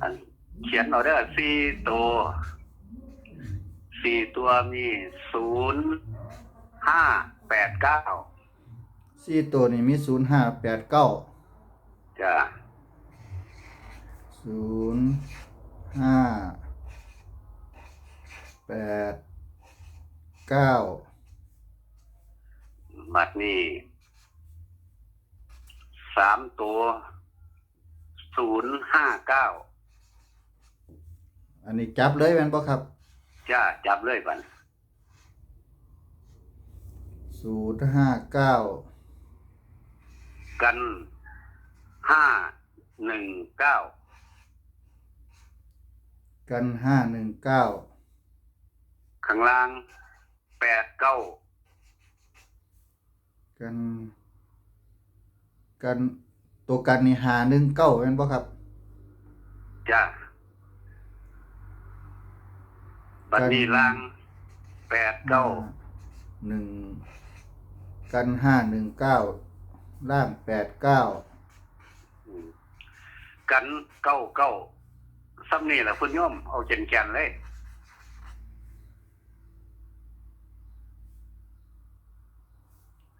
อันเขียนเอาเด้อสี่ตัวสี่ตัวมีศูนย์ห้าแปดเก้าสี่ตัวนี่มีศูนย์ห้าแปดเก้าจ้ะศูนย์ห้าแปดเก้าบัดนี้สามตัวศูนย์ห้าเก้า อันนี้จับเลยแม่นบ่ครับจ้าจับเลยบันศูนย์ห้าเก้ากันห้าหนึ่งเก้ากันห้าหนึ่งเก้าข้างล่างแปดเก้ากัน กันตัวกันนี่หาหนึ่งเก้าแม่นบ่ครับ จ้า บัดนี้ล่างแปดเก้าหนึ่งกันห้าหนึ่งเก้าล่างแปดเก้ากันเก้าเก้าซ้ำนี่แหละคุณโยมเอาเจนแกนเลย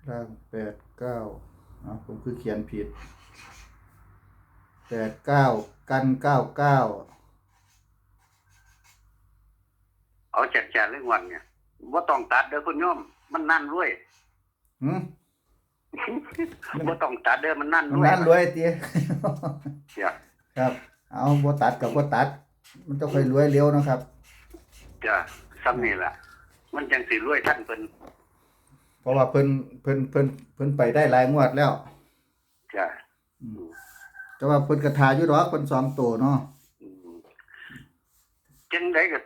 ล่างแปดเก้าเอาผมคือเขียนผิดแปดเก้ากันเก้าเก้า เอาเจนแกนเรื่องวันเนี่ยว่าต้องตัดเด้อคุณโยม มันนั่นด้วยหืมว่าต้องตัดเด้อมันนั่นมันด้วยนั่นรวยเตี้ยจ้ะครับ เอาบ่ตัดกับบ่ตัด มันจะค่อยรวยเร็วเนาะครับจ้ะซ้ำนี่แหละมันจังสิรวยท่านเป็นเพราะว่าเพิ่นเพิ่นเพิ่นเพิ่นไปได้หลายงวดแล้วจ้ะแต่ว่าเพิ่นกระทาอยู่ดอกเพิ่นสองตัวเนาะอืมจังได้ก็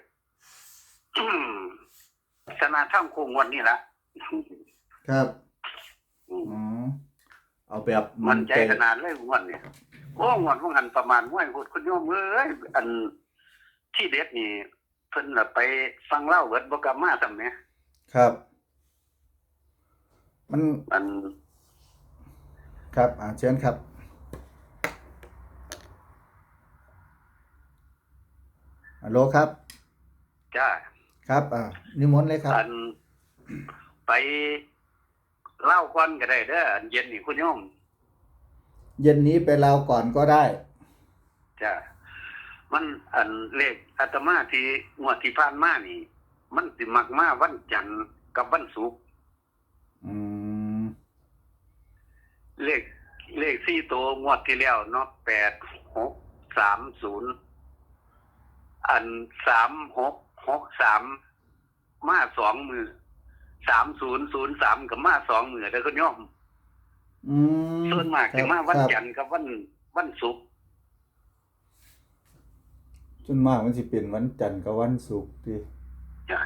ชนะท่ามคงวันนี้ละครับอืมอ๋อเอาแบบมันใจขนาดเลยงวันเนี่ยโอ้งวันพวกหันประมาณว่าคุณคุณโยมเอ้ยอันที่เด็ดนี่เพิ่นน่ะไปฟังเล่าเวิร์ดบกลับมาทำเนี่ยครับ มันอัน ครับอ่าเชิญครับฮัลโหลครับ จ้า ครับอ่านิมนต์เลยครับอันไปเล่าก่อนก็ได้เด้ออันเย็นนี่คุณโยมเย็นนี้ไปลาวก่อนก็ได้จ้ามันอันเลขอาตมาที่งวดที่ผ่านมานี่ มันสิมักมาวันจันทร์กับวันศุกร์อืมเลขเลขสี่ตัวงวดที่แล้วเนาะแปดหกสามศูนย์อันสามหก หกสามมาสองมือสามศูนย์ศูนย์สามกับมาสองมือเด้อคุณโยมอืมส่วนมากครัจะบมาวันครับจันทร์กับวันวันศุกร์ส่วนมากมันสิเป็นวันจันทร์กับวันศุกร์ติจ้ะ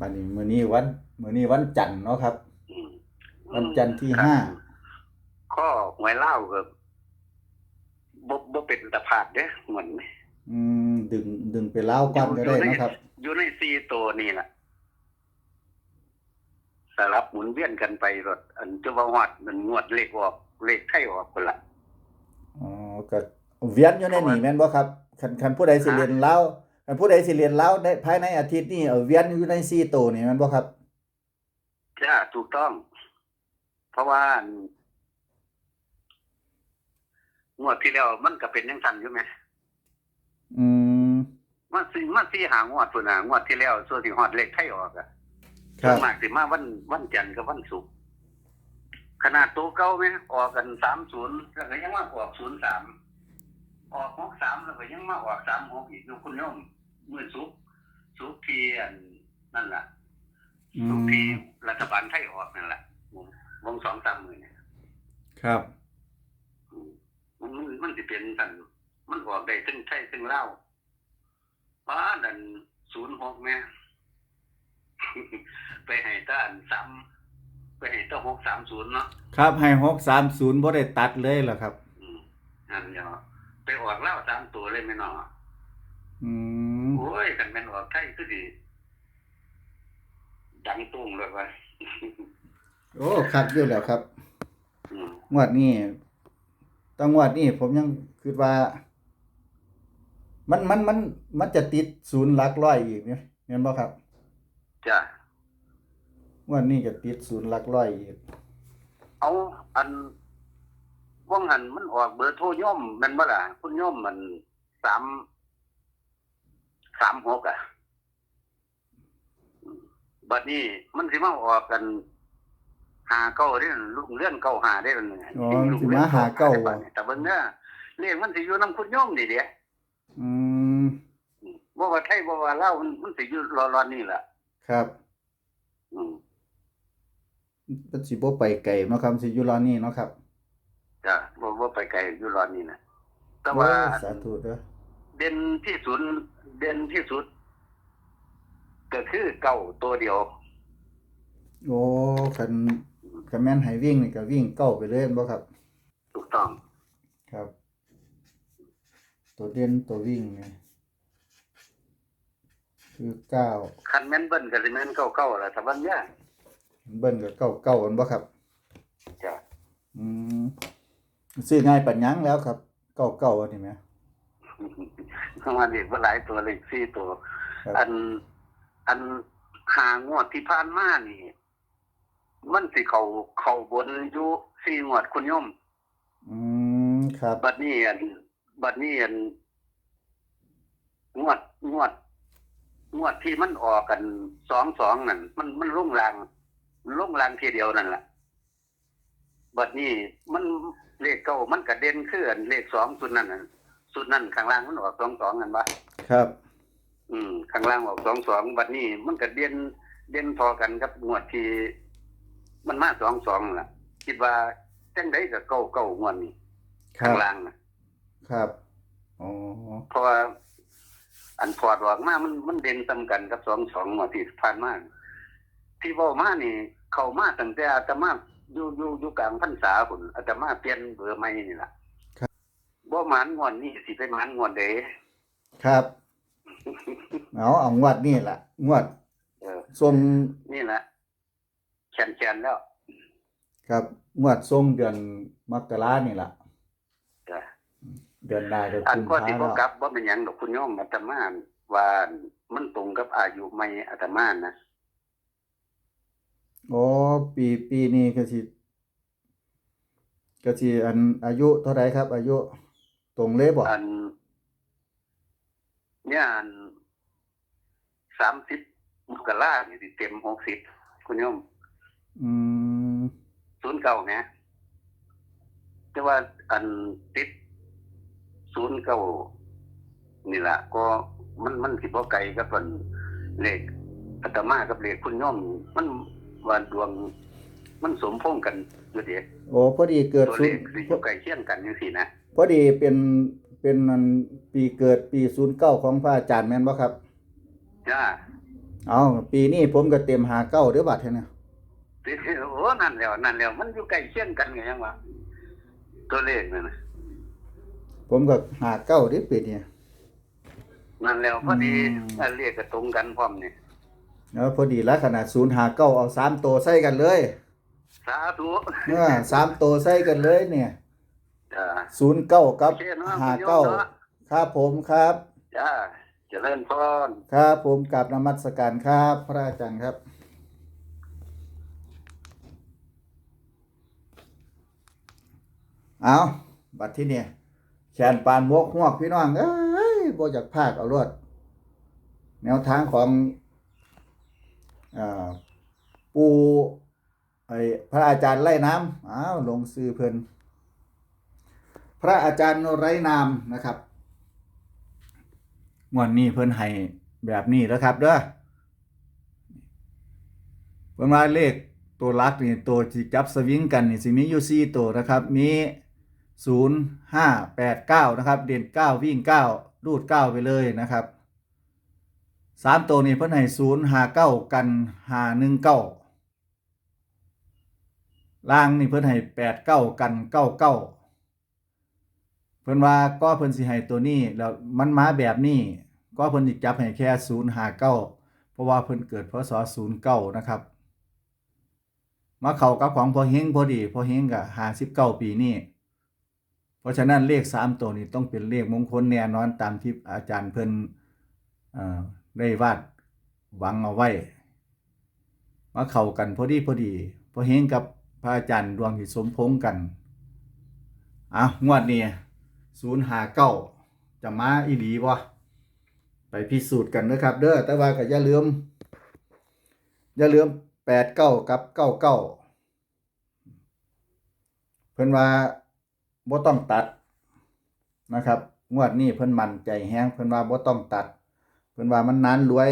บัดนี้มื้อนี้วันมื้อนี้วันจันทร์เนาะครับ อืมวันจันทร์ที่ครับห้าข้อหวยเล่าก็บ่บ่เป็นตะพาดเด้เหมือน อืม ดึงดึงไปลาวก่อนก็ได้เนาะครับ อยู่ในสี่ตัวนี่แหละสลับหมุนเวียนกันไปรถอันจะว่าฮอดมันงวดเลขออกเลขไทยออกคนละอ๋อก็เวียนอยู่ในนี่แม่นบ่ครับคันคันผู้ใดสิเรียนลาวคันผู้ใดสิเรียนลาวในภายในอาทิตย์นี้เอาเวียนอยู่ใน4ตัวนี่แม่นบ่ครับจ้าถูกต้อง เพราะว่างวดที่แล้วมันก็เป็นยังทันอยู่ไหมอืม มันสิมันสิหางวดพุ่นน่ะงวดที่แล้วส่วนที่ฮอดเลขไทยออกอะครัส่วบนมากสิมาวันวันจันทร์กับวันศุกร์ขนาดตัวเก่าไหมออกกันสามศูนย์แล้วก็ยังมาออกศูนย์สามออกหกสามแล้วก็ยังมาออกสามหกอีกอยู่คุณโยมมือศุกร์ศุกร์ที่อันนั่นแหละอืศุกร์ที่มรัฐบาลไทยออกนั่นแหละวงวงสองสามหมื่นเนี่ย ครับอืมมันมันมันสิเป็นกันมันออกได้ถึงไทยถึงเล่าว ป้าดันศูนย์หกแม่ไปให้ตาอันสามไปให้ตาหกสามศูนย์เนาะครับให้630บ่ได้ตัดเลยเหรอครับ อืมอันเดียวไปออกเล่าวสามตัวเลยไม่นออืมโอ้ยกันเป็นออกไทยคือดีดังตุ้งเลยว่ะโอ้คักอยู่แล้วครับอืมงวดนี้ต้องงวดนี้ผมยังคิดว่า มันมันมันมันจะติดศูนย์หลักร้อยอีกเนี่ยเห็นบ่ครับจ้ะงวันนี้ก็ติดศูนย์หลักร้อยอีก เอาอันว่างหันมันออกเบอร์โทรย่อมแมันบ่ล่ะคุณย่อมมันสามสามหกอะบัดนี้มันสิมาออกกันหาเก้าได้ลูกเลื่อนเก้าหาได้เลยอ๋อสิมาหาเก้าได้บ่บัดนี้แต่เบิ่งเด้อเรียกมันสิอยู่นํคุณย่อมนี่เด้ อืมบ่ว่าไทยบ่ว่าลาวมันมันสิอยู่รอๆนี่ล่ะ ครับ อืมมันสิบ่ไปไกลเนาะครับสิอยู่รอนี่เนาะครับจ้ะบ่บ่ไปไกลอยู่รอนี่นะแต่โอ้ว่าสาธุเด้อเด่นที่สุดเด่นที่สุด ก็คือเก้าตัวเดียว โอ้คันคันแม่นให้วิ่งนี่ก็วิ่งเก้าไปเลยแม่นบ่ครับ ถูกต้องครับ ตัวเด่นตัววิ่งนี่คือเก้าคันแม่นเบิ้นก็สิแม่นเก้าเก้าล่ะถ้าบางอย่างเบิ้นก็เก้าเก้าอันบ่ครับจ้ะอืมซื้อง่ายปัญญังแล้วครับเก้าเก้าอันนี้แหมเข้ามาเด็กว่าหลายตัวเลขสี่ตัวครับอันอันหางวดที่ผ่านมานี่ มันสิเขาเขาบนอยู่สี่งวดคุณโยมอืมครับบัดนี้อัน บัดนี้อันงวดงวดงวดที่มันออกกันสองสองนั่นมันมันลุ่งลางมันลุ่งลางทีเดียวนั่นแหละบัดนี้มันเลขเก้ามันกระเด็นขึ้นเลขสองสุดนั่นน่ะสุดนั่นข้างล่างมันออกสองสองนั่นปะครับ อืม ข้างล่างออกสองสองบัดนี้มันกระเด็นเด่นพอกันกับงวดที่มันมาสองสองล่ะ คิดว่าจังไดกับเก้าเก้างวดนี้ครัข้างบล่างน่ะ ครับอ๋อเพราะว่าอันพอดออกมามันมันเด่นซ้ำกันกับสองสองมาที่ผ่านมาที่เว้ามานี่ เข้ามาตั้งแต่อาตมาอยู่อยู่อยู่กลางพรรษาพุ่นอาตมาเปลี่ยนเบอร์ใหม่นี่ล่ะบ่หมานงอนนี่สิไปหมานงอนเด้ครับเอาเอางวดนี่ล่ะงวดเออทรงนี่แหละแขนแขนแล้ว ครับงวดทรงเดือนมกรานี่ล่ะจ้ะ เดือนหน้าจะอันกุมก็ภาที่บ่แล้วกลับบ่เป็นหยังดอกคุณโยมอาตมาว่ามันตรงกับอายุใหม่อาตมานะโอ้ปีปีนี้ก็สิก็สิอันอายุเท่าไหร่ครับ อายุ ตรงเลยบ่อัน เนี่ยอัน30มกรานี่สิเต็ม60คุณโยมอืม09แหมแต่ว่าอันติด 09นี่ล่ะก็มันมันสิบ่ไกลกับอันเลขอาตมากับเลขคุณโยมมันว่าดวง มันสมพงษ์กันอยู่เดีโอ้พอดีเกิดตัวศูเลนขย์คืออยู่ใกล้เคียงกันจังซี่นะพอดีเป็นเป็นอันปีเกิดปี09ของพระอาจารย์แม่นบ่ครับ จ้าเอาปีนี้ผมก็เต็มหาเก้าเด้อบัดเท่านี้โอ้นั่นแล้วนั่นแล้วมันอยู่ใกล้เคียงกันไงยังวะตัวเลขนั่นน่ะ ผมก็หาเก้าเด้อปีนี้นั่นแล้วพอดีอืมอันเลขก็ตรงกันพร้อมนี่แล้วพอดีแล้วขนาด0หาเก้าเอาสามตัวใส่กันเลยสาธุเออสามตัวใส่กันเลยเนี่ยจ้าศูนย์เก้ากับโอเคเนาะหาคุณโยเก้ามเนาะครับผมครับจ้าเจริญพรครับผมกราบนมัสการครับพระอาจารย์ครับเอาบัดที่เนี่ย แขนปานมวกหวกพี่น้องเอ้ยบ่อยากพากเอารวดแนวทางของอปูไอพระอาจารย์ไล่น้ำอ้าวลงซื้อเพิ่นพระอาจารย์ไร้นามนะครับงวดนี้เพิ่นให้แบบนี้แล้วครับเด้อเพิ่นว่าเลขตัวลักนี่ตัวที่จับสวิงกันนี่สิมีอยู่4ตัวนะครับ มี 0 5 8 9นะครับ เด่น9วิ่ง9รูด9ไปเลยนะครับสามตัวนี้เพิ่นให้0 5 9กัน5 1 9ล่างนี่เพิ่นให้8 9กัน9 9เพิ่นว่าก็เพิ่นสิให้ตัวนี้แล้วมันมาแบบนี้ก็เพิ่นสิจับให้แค่059เพราะว่าเพิ่นเกิดพศ09นะครับ มาเข้ากับของพอเฮงพอดี พอเฮงก็59ปีนี้พ ราะฉะนั้นเลขสามตัวนี้ต้องเป็นเลขมงคลแน่นอนตามที่อาจารย์เพิ่นเอ่อได้วาดหวังเอาไว้มาเข้ากันพอดีพอดีพอเฮงกับพระอาจารย์ดวงที่สมพงษ์กันอะงวดนี้ศูนย์หาเก้าจะมาอีหลีบ่ไปพิสูจน์กันนะครับ เด้อแต่ว่าก็อย่าลืมอย่าลืมแปดเก้ากับเก้าเก้าเพิ่นว่า บ่ต้องตัดนะครับ งวดนี้เพิ่นมั่นใจแฮงเพิ่นว่าบ่ต้องตัด เพิ่นว่ามันนานรวย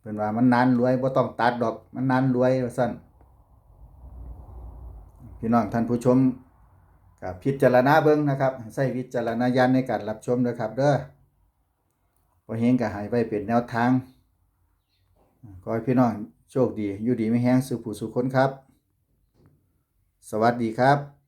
เพิ่นว่ามันนานรวยบ่ต้องตัดดอก มันนานรวยว่าซั่นพี่น้องท่านผู้ชมก็พิจารณาเบิ่งนะครับใช้วิจารณญาณในการรับชมนะครับเด้อบ่เฮงก็ให้ไว้เป็นแนวทางขอให้พี่น้องโชคดี อยู่ดีไม่แห้งสุขผู้สุขคนครับ สวัสดีครับ